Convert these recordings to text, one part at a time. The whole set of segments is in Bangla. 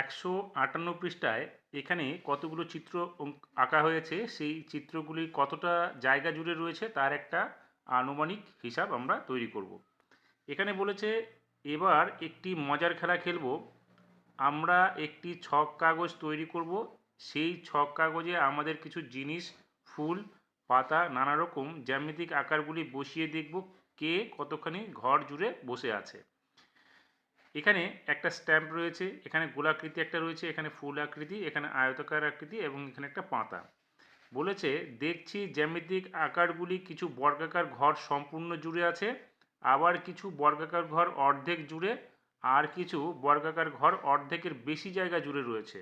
একশো আটান্ন পৃষ্ঠায় এখানে কতগুলো চিত্র আঁকা হয়েছে? সেই চিত্রগুলি কতটা জায়গা জুড়ে রয়েছে? তার একটা আনুমানিক হিসাব আমরা তৈরি করব। এখানে বলেছে, এবার একটি মজার খেলা খেলব। আমরা একটি ছক কাগজ তৈরি করব। সেই ছক কাগজে আমাদের কিছু জিনিস, ফুল, পাতা, নানা রকম জ্যামিতিক আকারগুলি বসিয়ে দেখব কে কতখানি ঘর জুড়ে বসে আছে। এখানে একটা স্ট্যাম্প রয়েছে, এখানে গোলাকৃতি একটা রয়েছে, এখানে ফুল আকৃতি, এখানে আয়তাকার আকৃতি এবং এখানে একটা পাতা। বলেছে, দেখছি জ্যামিতিক আকারগুলি কিছু বর্গাকার ঘর সম্পূর্ণ জুড়ে আছে, আবার কিছু বর্গাকার ঘর অর্ধেক জুড়ে, আর কিছু বর্গাকার ঘর অর্ধেকের বেশি জায়গা জুড়ে রয়েছে।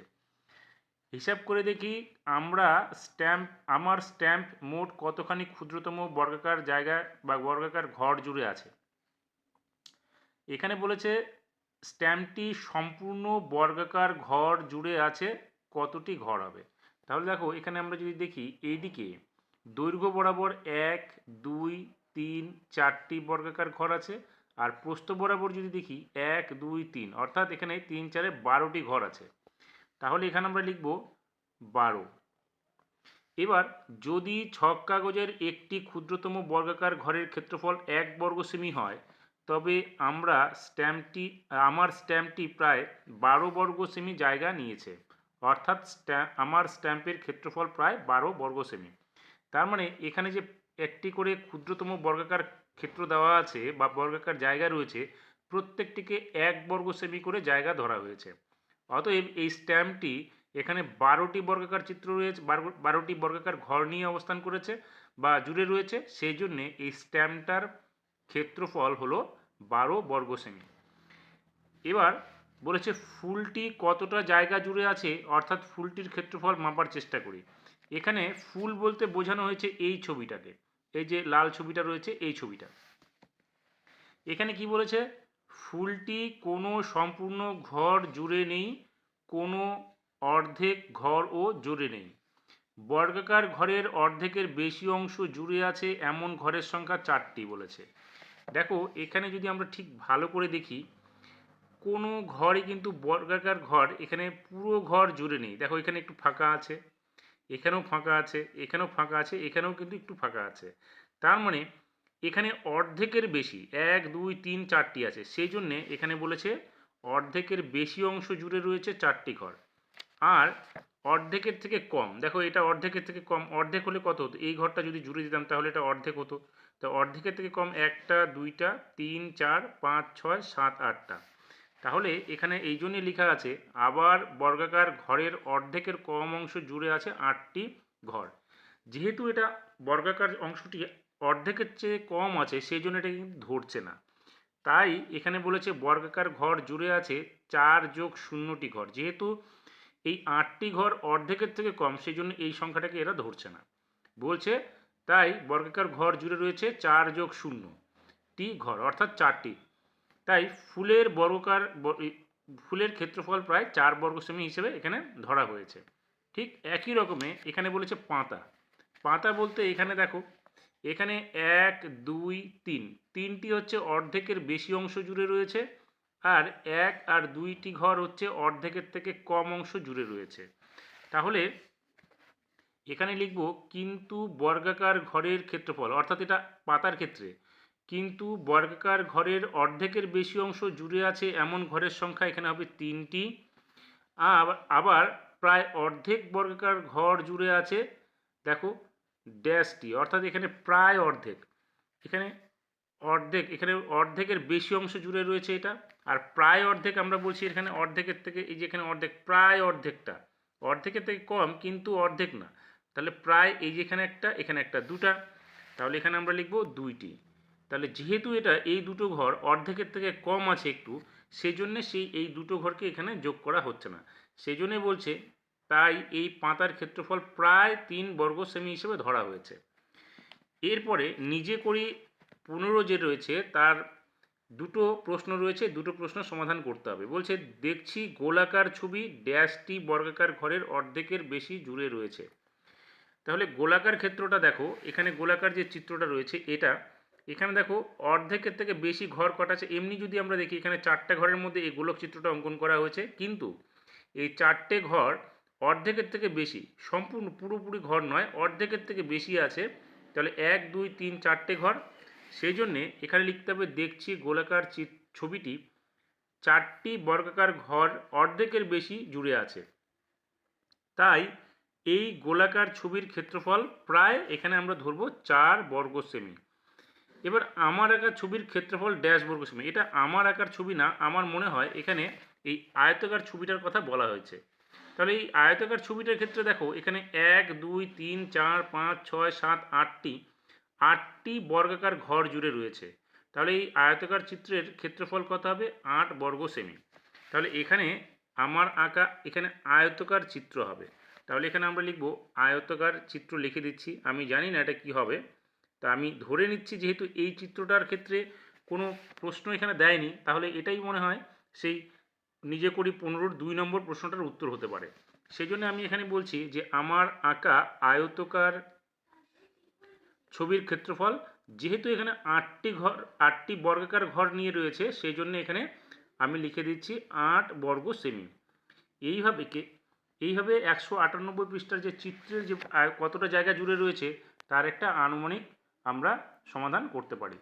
হিসাব করে দেখি, আমরা স্ট্যাম্প, আমার স্ট্যাম্প মোট কতখানি ক্ষুদ্রতম বর্গাকার জায়গা বা বর্গাকার ঘর জুড়ে আছে? এখানে বলেছে স্ট্যাম্পটি সম্পূর্ণ বর্গাকার ঘর জুড়ে আছে, কতটি ঘর হবে? তাহলে দেখো, এখানে আমরা যদি দেখি, এইদিকে দৈর্ঘ্য বরাবর এক, দুই, তিন, চারটি বর্গাকার ঘর আছে, আর প্রস্থ বরাবর যদি দেখি, এক, দুই, তিন, অর্থাৎ এখানে তিন, চারে বারোটি ঘর আছে। তাহলে এখানে আমরা লিখব বারো। এবার যদি ছক কাগজের একটি ক্ষুদ্রতম বর্গাকার ঘরের ক্ষেত্রফল এক বর্গ সেমি হয় তবে আমরা স্ট্যাম্পটি, আমার স্ট্যাম্পটি প্রায় বারো বর্গ সেমি জায়গা নিয়েছে। অর্থাৎ আমার স্ট্যাম্পের ক্ষেত্রফল প্রায় বারো বর্গ সেমি তার মানে এখানে যে একটি করে ক্ষুদ্রতম বর্গাকার ক্ষেত্র দেওয়া আছে বা বর্গাকার জায়গা রয়েছে, প্রত্যেকটিকে এক বর্গ সেমি করে জায়গা ধরা হয়েছে। অতএব এই স্ট্যাম্পটি এখানে বারোটি বর্গাকার চিত্র রয়েছে, বারো, বারোটি বর্গাকার ঘর নিয়ে অবস্থান করেছে বা জুড়ে রয়েছে। সেই জন্যে এই স্ট্যাম্পটার ক্ষেত্রফল হলো বারো বর্গ সেমি এবার বলেছে ফুলটি কতটা জায়গা জুড়ে আছে, অর্থাৎ ফুলটির ক্ষেত্রফল মাপার চেষ্টা করি। এখানে ফুল বলতে বোঝানো হয়েছে এই ছবিটাকে। এই যে লাল ছবিটা রয়েছে, এই ছবিটা। এখানে কি বলেছে? ফুলটি কোনো সম্পূর্ণ ঘর জুড়ে নেই, কোনো অর্ধেক ঘর ও জুড়ে নেই। বর্গাকার ঘরের অর্ধেকের বেশি অংশ জুড়ে আছে এমন ঘরের সংখ্যা চারটি বলেছে। দেখো, এখানে যদি আমরা ঠিক ভালো করে দেখি, কোনো ঘরই কিন্তু বর্গাকার ঘর, এখানে পুরো ঘর জুড়ে নেই। দেখো, এখানে একটু ফাঁকা আছে, এখানেও ফাঁকা আছে, এখানেও ফাঁকা আছে, এখানেও কিন্তু একটু ফাঁকা আছে। তার মানে এখানে অর্ধেকের বেশি, এক, দুই, তিন, চারটি আছে। সেই জন্যে এখানে বলেছে অর্ধেকের বেশি অংশ জুড়ে রয়েছে চারটি ঘর। আর অর্ধেকের থেকে কম। দেখো এটা অর্ধেকের থেকে কম, অর্ধেক হলে কত হতো? এই ঘরটা যদি জুড়ে দিতাম তাহলে এটা অর্ধেক হতো। তো অর্ধেকের থেকে কম একটা, দুইটা, তিন, চার, পাঁচ, ছয়, সাত, আটটা। তাহলে এখানে এই জন্যই লেখা আছে, আবার বর্গাকার ঘরের অর্ধেকের কম অংশ জুড়ে আছে আটটি ঘর। যেহেতু এটা বর্গাকার অংশটি অর্ধেকের চেয়ে কম আছে, সেই জন্য এটা কিন্তু ধরছে না। তাই এখানে বলেছে বর্গাকার ঘর জুড়ে আছে চার যোগ শূন্যটি ঘর। যেহেতু এই আটটি ঘর অর্ধেকের থেকে কম সেই জন্য এই সংখ্যাটাকে এরা ধরছে না। বলছে, তাই বর্গাকার ঘর জুড়ে রয়েছে চার যোগ শূন্য। টি ঘর, অর্থাৎ চারটি। তাই ফুলের বর্গকার ফুলের ক্ষেত্রফল প্রায় চার বর্গ সেমি হিসেবে এখানে ধরা হয়েছে। ঠিক একই রকমে এখানে বলেছে পাতা। পাতা বলতে এখানে দেখো, এখানে এক, দুই, তিন। তিনটি হচ্ছে অর্ধেকের বেশি অংশ জুড়ে রয়েছে আর এক আর দুইটি ঘর হচ্ছে অর্ধেকের থেকে কম অংশ জুড়ে রয়েছে। তাহলে এখানে লিখব, কিন্তু বর্গাকার ঘরের ক্ষেত্রফল অর্থাৎ এটা পাতার ক্ষেত্রে, কিন্তু বর্গাকার ঘরের অর্ধেকের বেশি অংশ জুড়ে আছে এমন ঘরের সংখ্যা এখানে হবে তিনটি। আব- আবার প্রায় অর্ধেক বর্গাকার ঘর জুড়ে আছে, দেখো, ড্যাশটি অর্থাৎ এখানে প্রায় অর্ধেক। এখানে অর্ধেক, এখানে অর্ধেকের বেশি অংশ জুড়ে রয়েছে এটা, আর প্রায় অর্ধেক আমরা বলছি এখানে অর্ধেকের থেকে, এই যে এখানে অর্ধেক, প্রায় অর্ধেকটা। অর্ধেকের থেকে কম, কিন্তু অর্ধেক না। তাহলে প্রায় এই যে এখানে একটা এখানে একটা দুটা, তাহলে এখানে আমরা লিখব দুইটি। তাহলে যেহেতু এটা, এই দুটো ঘর অর্ধেকের থেকে কম আছে একটু সেই জন্য সেই এই দুটো ঘরকে এখানে যোগ করা হচ্ছে না। সেই জন্যে বলছে, তাই এই পাতার ক্ষেত্রফল প্রায় তিন বর্গ সেমি হিসেবে ধরা হয়েছে। এরপরে নিজে করি পনেরো যে রয়েছে, তার দুটো প্রশ্ন রয়েছে, দুটো প্রশ্ন সমাধান করতে হবে। বলছে, দেখছি গোলাকার ছবি ড্যাশটি বর্গাকার ঘরের অর্ধেকের বেশি জুড়ে রয়েছে। তাহলে গোলাকার ক্ষেত্রটা দেখো, এখানে গোলাকার যে চিত্রটা রয়েছে, এটা, এখানে দেখো অর্ধেকের থেকে বেশি ঘর কটা আছে এমনি যদি আমরা দেখি, এখানে চারটে ঘরের মধ্যে এই গোলক চিত্রটা অঙ্কন করা হয়েছে, কিন্তু এই চারটে ঘর অর্ধেকের থেকে বেশি, সম্পূর্ণ পুরোপুরি ঘর নয়, অর্ধেকের থেকে বেশি আছে। তাহলে এক, দুই, তিন, চারটে ঘর সেই জন্যে এখানে লিখতে হবে, দেখছি গোলাকার ছবিটি চারটি বর্গাকার ঘর অর্ধেকের বেশি জুড়ে আছে। তাই এই গোলাকার ছবির ক্ষেত্রফল প্রায় এখানে আমরা ধরবো চার বর্গ সেমি। এবার আমার আঁকার ছবির ক্ষেত্রফল ড্যাশ বর্গ সেমি। এটা আমার আঁকার ছবি না, আমার মনে হয় এখানে এই আয়তকার ছবিটার কথা বলা হয়েছে। তাহলে এই আয়তকার ছবিটার ক্ষেত্রে দেখো, এখানে এক, দুই, তিন, চার, পাঁচ, ছয়, সাত, আটটি আটটি বর্গাকার ঘর জুড়ে রয়েছে। তাহলে এই আয়তাকার চিত্রের ক্ষেত্রফল কত হবে? আট বর্গ সেমি। তাহলে এখানে আমার আঁকা, এখানে আয়তকার চিত্র হবে। তাহলে এখানে আমরা লিখব আয়তকার চিত্র লিখে দিচ্ছি। আমি জানি না এটা কি হবে। তা আমি ধরে নিচ্ছি যেহেতু এই চিত্রটার ক্ষেত্রে কোনো প্রশ্ন এখানে দেয়নি, তাহলে এটাই মনে হয় সেই নিজে করি পনেরোর দুই নম্বর প্রশ্নটার উত্তর হতে পারে। সেই জন্য আমি এখানে বলছি যে আমার আঁকা আয়তকার ছবির ক্ষেত্রফল, যেহেতু এখানে আটটি ঘর, আটটি বর্গাকার ঘর নিয়ে রয়েছে সেই জন্য এখানে আমি লিখে দিচ্ছি আট বর্গ সেমি। এইভাবে কে, এইভাবে একশো আটানব্বই পৃষ্ঠার যে চিত্রের যে কতটা জায়গা জুড়ে রয়েছে, তার একটা আনুমানিক আমরা সমাধান করতে পারি।